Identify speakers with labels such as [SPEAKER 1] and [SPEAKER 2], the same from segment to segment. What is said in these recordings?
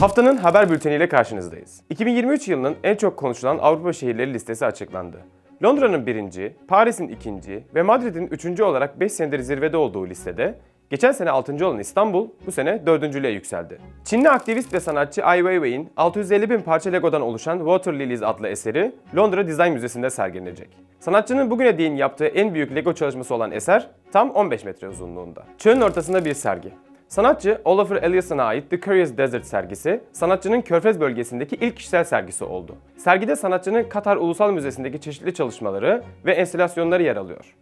[SPEAKER 1] Haftanın haber bülteniyle karşınızdayız. 2023 yılının en çok konuşulan Avrupa şehirleri listesi açıklandı. Londra'nın birinci, Paris'in ikinci ve Madrid'in üçüncü olarak 5 senedir zirvede olduğu listede geçen sene 6. olan İstanbul bu sene dördüncülüğe yükseldi. Çinli aktivist ve sanatçı Ai Weiwei'in 650 bin parça Lego'dan oluşan Water Lilies adlı eseri Londra Design Müzesi'nde sergilenecek. Sanatçının bugüne değin yaptığı en büyük Lego çalışması olan eser tam 15 metre uzunluğunda. Çölün ortasında bir sergi. Sanatçı Olafur Eliasson ait The Curious Desert sergisi, sanatçının Körfez bölgesindeki ilk kişisel sergisi oldu. Sergide sanatçının Katar Ulusal Müzesi'ndeki çeşitli çalışmaları ve enstalasyonları yer alıyor.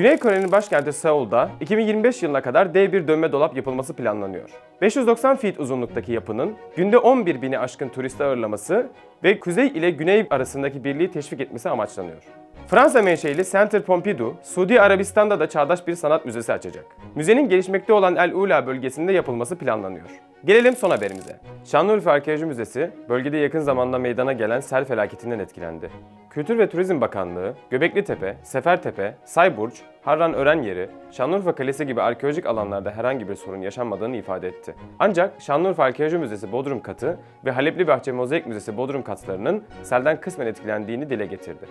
[SPEAKER 1] Güney Kore'nin başkenti Seul'da 2025 yılına kadar dev bir dönme dolap yapılması planlanıyor. 590 feet uzunluktaki yapının günde 11 bini aşkın turisti ağırlaması ve kuzey ile güney arasındaki birliği teşvik etmesi amaçlanıyor. Fransa menşeli Centre Pompidou, Suudi Arabistan'da da çağdaş bir sanat müzesi açacak. Müzenin gelişmekte olan El Ula bölgesinde yapılması planlanıyor. Gelelim son haberimize. Şanlıurfa Arkeoloji Müzesi, bölgede yakın zamanda meydana gelen sel felaketinden etkilendi. Kültür ve Turizm Bakanlığı, Göbekli Tepe, Sefertepe, Sayburç, Harran Ören Yeri, Şanlıurfa Kalesi gibi arkeolojik alanlarda herhangi bir sorun yaşanmadığını ifade etti. Ancak Şanlıurfa Arkeoloji Müzesi Bodrum katı ve Halepli Bahçe Mozaik Müzesi Bodrum katlarının selden kısmen etkilendiğini dile getirdi.